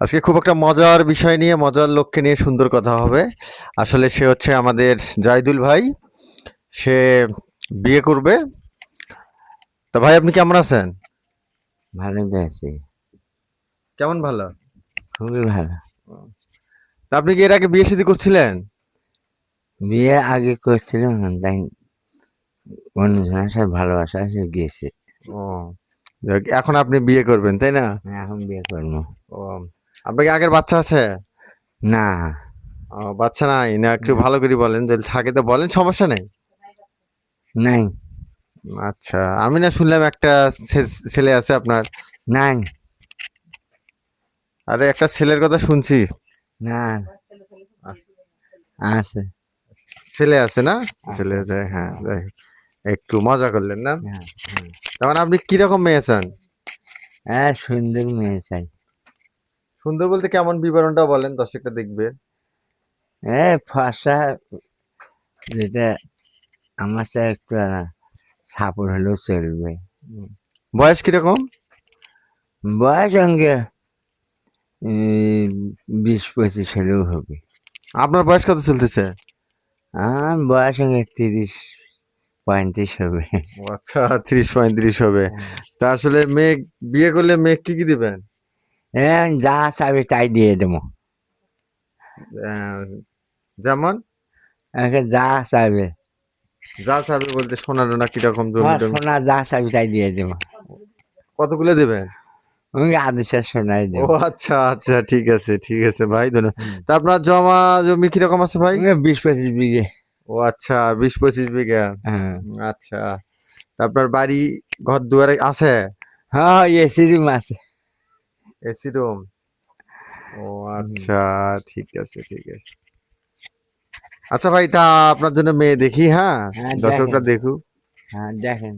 আজকে খুব একটা মজার বিষয় নিয়ে মজার লোককে নিয়ে সুন্দর কথা হবে। আসলে সে হচ্ছে আমাদের জাহিদুল ভাই। সে বিয়ে করবে। তা ভাই আপনি কেমন আছেন? ভালো আছি। কেমন ভালো? খুবই ভালো। তা আপনি কি এর আগে বিয়ে শাদী করছিলেন? বিয়ে আগে করছিলাম তাই ভালোবাসা গিয়েছে ও। এখন আপনি বিয়ে করবেন তাই না? এখন বিয়ে করব। ও আপনার কি আগের বাচ্চা আছে? না। ও, বাচ্চা নাই? না একটু ভালো করে বলেন যদি থাকে তো বলেন সমস্যা নেই? নাই। আচ্ছা আমি না শুনলাম একটা ছেলে আছে আপনার। নাই। আরে একটা ছেলের কথা শুনছি। না। আছে ছেলে আছে না? ছেলে আছে হ্যাঁ। একটু মজা করলেন না? হ্যাঁ, হ্যাঁ। মানে আপনি কীরকম মেয়ে চান? হ্যাঁ সুন্দর মেয়ে চাই। সুন্দর বলতে কেমন বিবরণটা বলেন দর্শকটা দেখবে। হ্যাঁ ফসা যেটা আমার সাথে একটু সাপোর্ট হলেও চলবে। বয়স কীরকম? বয়স অঙ্গে বিশ পঁচিশ হলেও হবে। আপনার বয়স কত চলতেছে? আমার বয়স সঙ্গে তিরিশ পঁয়ত্রিশ হবে। ও আচ্ছা ত্রিশ পঁয়ত্রিশ হবে। তা আসলে মেয়ে বিয়ে করলে মেয়ে কি কি দিবেন? এ যা চাবে তাই দিয়ে দেবো। আহ, যেমন? যা চাবে। যা চাবে বলতে সোনা টোনা কীরকম জমি আমার টমি? সোনা যা চাবি তাই দিয়ে দেবো। কতগুলো দেবেন? আমি আদেশের সোনাই ও দেবো আচ্ছা আচ্ছা ঠিক আছে ঠিক আছে ভাই ধন্যবাদ। তা আপনার জমা জমি কীরকম আছে ভাই? আমি বিশ পঁচিশ বিঘে। ও আচ্ছা বিশ পঁচিশ বিঘা। হ্যাঁ। আচ্ছা। তা আপনার বাড়ি ঘর দুয়ারে আছে? হ্যাঁ এসি রুম আছে। AC room? ও আচ্ছা ঠিক আছে ঠিক আছে। আচ্ছা ভাই তা আপনার জন্য মেয়ে দেখি হ্যাঁ? হ্যাঁ, দর্শকরা। দেখুক। হ্যাঁ দেখেন।